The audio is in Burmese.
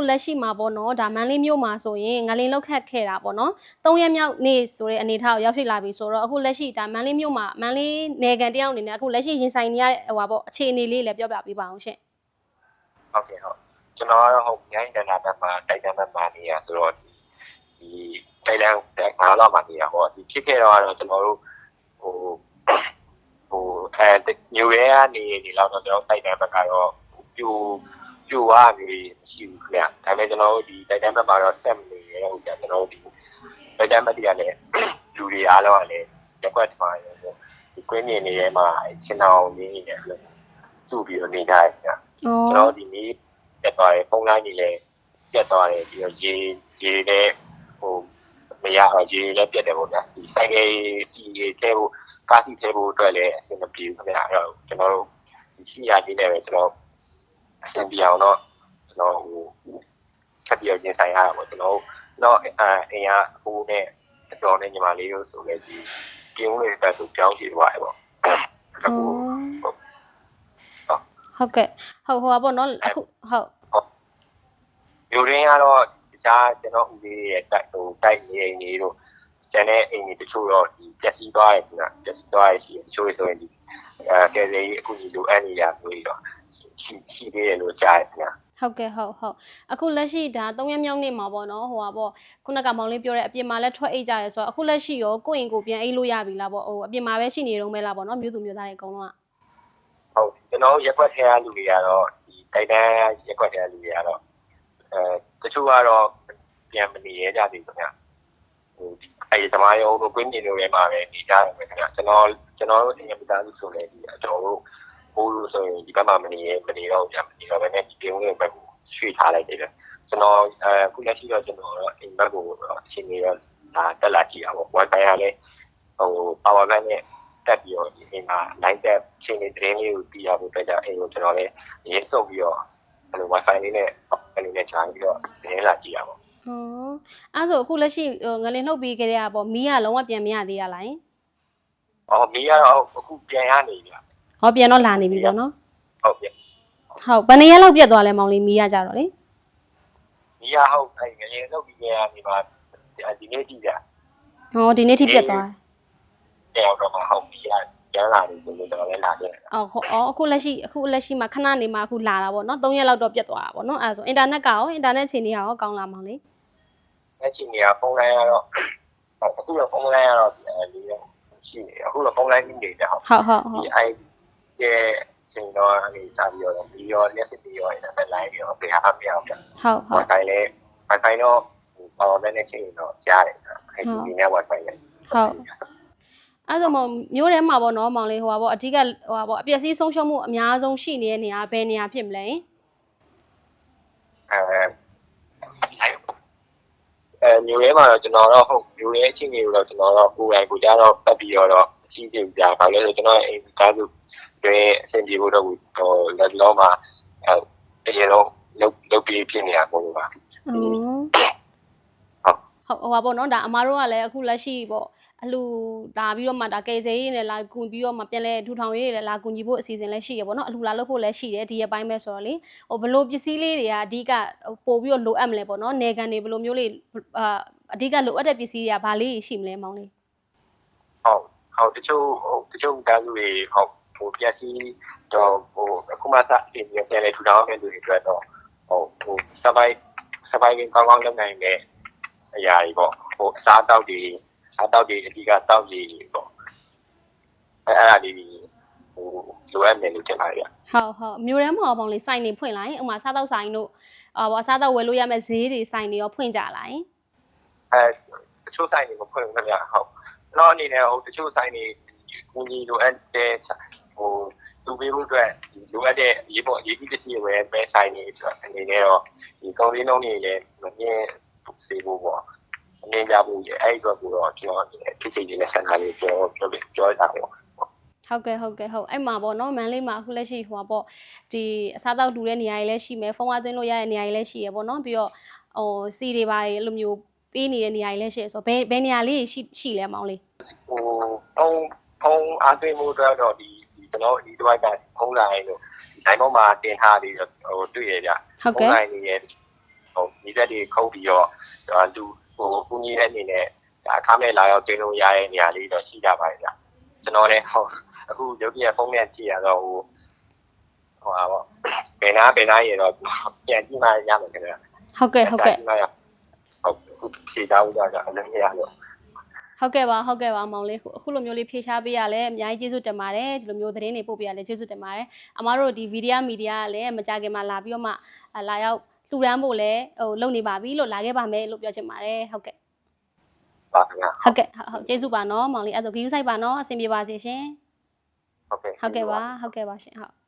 အခုလက်ရှိမှာပေါ့နော်ဒါမန်လေးမြို့မှာဆိုရင်ငလင်လောက်ခတ်ခဲ့တာပေါ့နော်၃ရက်မြောက်နေ့ဆိုတဲ့အနေအထားကိုရောက်ရှိလာပြီဆိုတော့အခုလက်ရှိဒါမန်လေးမြို့မှာမန်လေးနယ်ကန်တယောက်အနေနဲ့အခုလက်ရှိရင်ဆိုင်နေရတဲ့ဟိုပါပေါ့အခြေအနေလေးလည်းပြောပြပေးပါအောင်ရှင်ဟုတ်ကဲ့ဟုတ်ကျွန်တော်ကတော့ဟုတ်ညိုင်းတနာဘက်မှာတိုက်တန်းဘက်မှာနေရဆိုတော့ဒီတိုက်လန်းငါးလောက်မှနေရဟောဒီဖြစ်ခဲ့တော့ကတော့ကျွန်တော်တို့ဟိုဟိုအဲညိုရဲကနေနေလောက်တော့ကျွန်တော်တိုက်တန်းဘက်ကတော့ပြို ပြိုသွားပြီရှိဘူးခင်ဗျဒါပေမဲ့ကျွန်တော်တို့ဒီတိုက်တန်းဘက်မှာတော့ဆက်မနေရဟုတ်ကြကျွန်တော်တို့ဒီတိုက်တန်းဘက်တွေကလည်းလူတွေအားလုံးကလည်းရက်ွက်ထားတယ်ပေါ့ဒီကွင်းမြင်နေရဲမှာချင်းအောင်နေနေတယ်လို့စုပြီးတော့နေကြတယ်ခင်ဗျ။ကျွန်တော်ဒီနေ့တက်သွားတယ်ဖုန်းလိုင်းကြီးလည်းပြတ်သွားတယ်ပြီးတော့ရေရေလည်းဟိုမရအောင်ရေလည်းပြတ်တယ်ပေါ့ဗျာဒီဆိုင်ကစီရေထဲဖို့ကားစီထဲဖို့အတွက်လည်းအဆင်မပြေဘူးခင်ဗျာအဲ့တော့ကျွန်တော်တို့ဒီစီရကြီးနဲ့ပဲကျွန်တော် အဆင်ပြေအောင်တော့ကျွန်တော်ဟိုချက်ပြီးတော့ရင်ဆိုင်ရတာပေါ့ကျွန်တော်တော့အဲအင်ရဟိုနဲ့အတော်နဲ့ညီမလေးတို့ဆိုလည်းဒီပြင်းလေးတက်သူကြောင်းကြည့်သွားတယ်ပေါ့အခုဟုတ်ကဲ့ဟုတ်ဟိုပါပေါ့နော်အခုဟုတ်မျိုးရင်းကတော့တခြားကျွန်တော်ဦးလေးရဲ့တိုက်ဟိုတိုက်နေအိမ်ကြီးတို့ကျန်တဲ့အိမ်ကြီးတချို့တော့ဒီပျက်စီးသွားရဲ့ဆိုတာပျက်စီးသွားရဲ့ရှိတချို့ဆိုရင်ဒီအဲကဲလေးအခုကြီးလိုအပ်နေရမျိုးတော့ ရှိရှိသေးတယ်လို့ကြားရတယ်ခင်ဗျာဟုတ်ကဲ့ဟုတ်ဟုတ်အခုလက်ရှိဒါ၃ရက်မြောက်နေ့မှာပေါ့နော်ဟိုပါပေါ့ခုနကမောင်လေးပြောတဲ့အပြင်မှာလည်းထွက်အိတ်ကြရဲဆိုတော့အခုလက်ရှိရောကိုယ့်အိမ်ကိုပြန်အိတ်လို့ရပြီလားပေါ့ဟိုအပြင်မှာပဲရှိနေတော့မဲလားပေါ့နော်မြို့သူမြို့သားတွေအကုန်လုံးကဟုတ်ကျွန်တော်ရက်ွက်ထဲရလူတွေကတော့ဒီတိုက်တန်းရက်ွက်ထဲရလူတွေကတော့အဲတချို့ကတော့ပြန်မနေရကြသေးဘူးခင်ဗျာဟိုအဲဒီသမားရုံးတို့ကွင်းနေတို့ထဲမှာပဲနေကြတယ်ခင်ဗျာကျွန်တော်ကျွန်တော်တို့အင်မတန်ဆိုလေဒီကျွန်တော်တို့ ဘိုးလို့ဆိုရင်ဒီဘက်မှာမနေရမနေတော့ပြန်မနေတော့ဘဲနဲ့ဒီပြုံးလေးဘက်ကိုရွှေ့ထားလိုက်တယ်ကျွန်တော်အဲခုလက်ရှိတော့ကျွန်တော်တော့အိမ်ဘက်ကိုအချိန်ကြီးတော့ဒါတက်လာကြည့်တာပေါ့ wifi ကလည်းဟို power bank နဲ့တက်ပြီးတော့ဒီအိမ်မှာ line တက်ချိန်နေသတင်းလေးကိုပြရဖို့အတွက်ကြောင့်အိမ်ကိုကျွန်တော်လည်းရင်းစုပ်ပြီးတော့အဲ့လို wifi လေးနဲ့အဲ့လိုနဲ့ခြားပြီးတော့သတင်းလာကြည့်ရပါဟောအဲ့ဆိုအခုလက်ရှိဟိုငလင်နှုတ်ပြီးကြတဲ့ကပေါ့မီးကလုံးဝပြန်မရသေးရလားယင်အော်မီးကတော့အခုပြန်ရနေပြီ ဟောပြန်တော့လာနေပြီပေါ့နော်ဟုတ်ပြီဟုတ်ဘယ်နှစ်ရက်လောက်ပြတ်သွားလဲမောင်လေးမီးရကြတော့လေမီးရဟုတ်အဲ့ငရင်လောက်ပြီးပြန်ရနေပါဒီနေ့ကြည့်ကြဟောဒီနေ့ထိပြတ်သွားတယ်တယောက်တော့မှဟုတ်မီးရပြန်လာနေဆိုလို့ကျွန်တော်လည်းလာခဲ့တယ်အော်ဟောအော်အခုလက်ရှိအခုလက်ရှိမှာခဏနေမှာအခုလာတာပေါ့နော်၃ရက်လောက်တော့ပြတ်သွားတာပေါ့နော်အဲ့ဒါဆိုအင်တာနက်ကရောအင်တာနက်ချိန်တွေကရောကောင်းလာမောင်လေးအဲ့ချိန်ကြီးကဖုန်းလိုင်းကတော့အခုတော့ဖုန်းလိုင်းကတော့ဒီတော့ရှိနေအခုတော့ဖုန်းလိုင်းနေတယ်ဟုတ်ဟုတ်ဟုတ်ဟုဒီ တ်အိုင်ရဲ့ချိန်တော့အနေစားပြီးတော့ပြီးတော့လက်စစ်ပြီးတော့အဲ့ဒါလိုင်းပြီးတော့ပြဟာမရအောင်ပြဟုတ်ဟုတ် wifi လည်း wifi တော့ဟို power bank နဲ့ချိန်တော့ကြားတယ်အဲ့ဒီဒီနေ့ wifi လည်းအဲ့ဆိုမောင်မျိုးထဲမှာပေါ့နော်မောင်လေးဟိုပါပေါ့အဓိကဟိုပါပေါ့အပျက်စီးဆုံးရှုံးမှုအများဆုံးရှိနေတဲ့နေရာဘယ်နေရာဖြစ်မလဲအဲအဲမျိုးရဲမှာတော့ကျွန်တော်တော့ဟုတ်မျိုးရဲအချင်းကြီးတော့ကျွန်တော်တော့ကိုယ်တိုင်ကိုကြတော့ပတ်ပြီးတော့အချင်းကြီးပြပါလို့ဆိုကျွန်တော်အိမ်ကားစု တွေအဆင်ပြေဖို့တော့ဟိုလက်လုံးမှာအဲတကယ်တော့လုတ်လုတ်ပြီးဖြစ်နေတာပေါ့လို့ပါဟုတ်ဟုတ်ဟိုပါပေါ့နော်ဒါအမားတို့ကလည်းအခုလက်ရှိပေါ့အလူလာပြီးတော့မှဒါကယ်ဆယ်ရေးနဲ့လာကူပြီးတော့မှပြန်လဲထူထောင်ရေးတွေလည်းလာကူညီဖို့အစီအစဉ်လည်းရှိရပေါ့နော်အလူလာလုပ်ဖို့လည်းရှိတယ်ဒီရက်ပိုင်းပဲဆိုတော့လေဟိုဘလို့ပစ္စည်းလေးတွေကအဓိကပို့ပြီးတော့လိုအပ်မလဲပေါ့နော်နေကန်တွေဘလို့မျိုးလေးအာအဓိကလိုအပ်တဲ့ပစ္စည်းတွေကဘာလေးရှိမလဲမောင်လေးဟုတ်ဟုတ်တချို့ဟိုတချို့ကားစုတွေဟုတ် ဟိုပြက်စီတော့ဟိုအခုမှစအင်းပြန်လေထူထောင်တဲ့လူတွေအတွက်တော့ဟိုဟိုစပိုက်စပိုက်ကောင်းကောင်းလုပ်နိုင်တဲ့အရာတွေပေါ့ဟိုအစားတောက်တွေစားတောက်တွေအဓိကတောက်ရည်ပေါ့အဲအဲ့ဒါလေးဟိုလိုအပ်မယ်လို့ထင်ပါတယ်ဗျဟုတ်ဟုတ်မျိုးတန်းမော်ပေါင်းလေးစိုက်နေဖွင့်လိုက်ဥမာစားတော့ဆိုင်တို့အာဘောအစားတော့ဝယ်လို့ရမယ့်ဈေးတွေစိုက်နေရောဖွင့်ကြလိုက်အဲတချို့ဆိုင်တွေမဖွင့်ဘူးခင်ဗျဟုတ်တော့အနေနဲ့ဟိုတချို့ဆိုင်တွေကိုကြီးလိုအပ်တဲ့ ဟိုသူပေးဖို့အတွက်လိုအပ်တဲ့ရေပေါ်ရေကြီးပစ္စည်းတွေပဲဆိုင်နေအတွက်အနေနဲ့တော့ဒီကောင်းလေးလုံးတွေလည်းမမြင်စေဖို့ပေါ့အနေကြဖို့ရဲ့အဲ့ဒီအတွက်ကိုတော့ကျွန်တော်ဖြစ်စီနေတဲ့ဆန္ဒလေးပြောပြောပြောတာပေါ့ဟုတ်ကဲ့ဟုတ်ကဲ့ဟုတ်အဲ့မှာပေါ့နော်မန်လေးမှာအခုလက်ရှိဟိုပါပေါ့ဒီအစားတော့တူတဲ့နေရာတွေလည်းရှိမယ်ဖုန်းဝါးသွင်းလို့ရတဲ့နေရာတွေလည်းရှိရပေါ့နော်ပြီးတော့ဟိုစီတွေပါတွေအဲ့လိုမျိုးပေးနေတဲ့နေရာတွေလည်းရှိရဆိုတော့ဘယ်ဘယ်နေရာလေးရှိရှိလဲမောင်လေးဟိုဖုံးဖုံးအားသွင်းမှုအတွက်တော့ဒီဒီ ကျွန်တော်ဒီတစ်ဝိုက်ကဖုံးလိုင်းလို့ဒီ line ပေါ်မှာတင်ထားပြီးဟိုတွေ့ရကြဟုတ်ဖုံးကဲ့လိုင်းနေရဲ့ဟိုဒီဆက်တွေခုတ်ပြီးတော့လူဟိုကူညီတဲ့အနေနဲ့ဒါအခမဲ့လာရောက်ကျင်းလို့ရတဲ့နေရာလေးတော့ရှိကြပါတယ်ဗျကျွန်တော်လည်းဟောအခုရုပ်ပြဖုန်းနဲ့ကြည့်ရတော့ဟိုဟိုပါပေါ့ဘယ်နာဘယ်နာရေတော့ပြန်ကြည့်မှရမယ်ခင်ဗျာဟုတ်ကဲ့ဟုတ်ကဲ့ဟုတ်ခုဖြေသားဦးတော့အလည်းမရလို့ ဟုတ်ကဲ့ပါဟုတ်ကဲ့ပါမောင်လေးအခုလိုမျိုးလေးဖြေချပေးရလဲအများကြီးကျေးဇူးတင်ပါတယ်ဒီလိုမျိုးသတင်းတွေပို့ပေးရလဲကျေးဇူးတင်ပါတယ်အမားတို့ဒီဗီဒီယိုမီဒီယာကလည်းမကြခင်မှာလာပြီးတော့မှလာရောက်လှူဒန်းဖို့လဲဟိုလုပ်နေပါပြီလို့လာခဲ့ပါမယ်လို့ပြောချင်ပါတယ်ဟုတ်ကဲ့ပါခင်ဗျာဟုတ်ကဲ့ဟုတ်ကျေးဇူးပါနော်မောင်လေးအဲ့ဒါဂီယူဆိုင်ပါနော်အဆင်ပြေပါစေရှင်ဟုတ်ကဲ့ဟုတ်ကဲ့ပါဟုတ်ကဲ့ပါရှင်ဟုတ်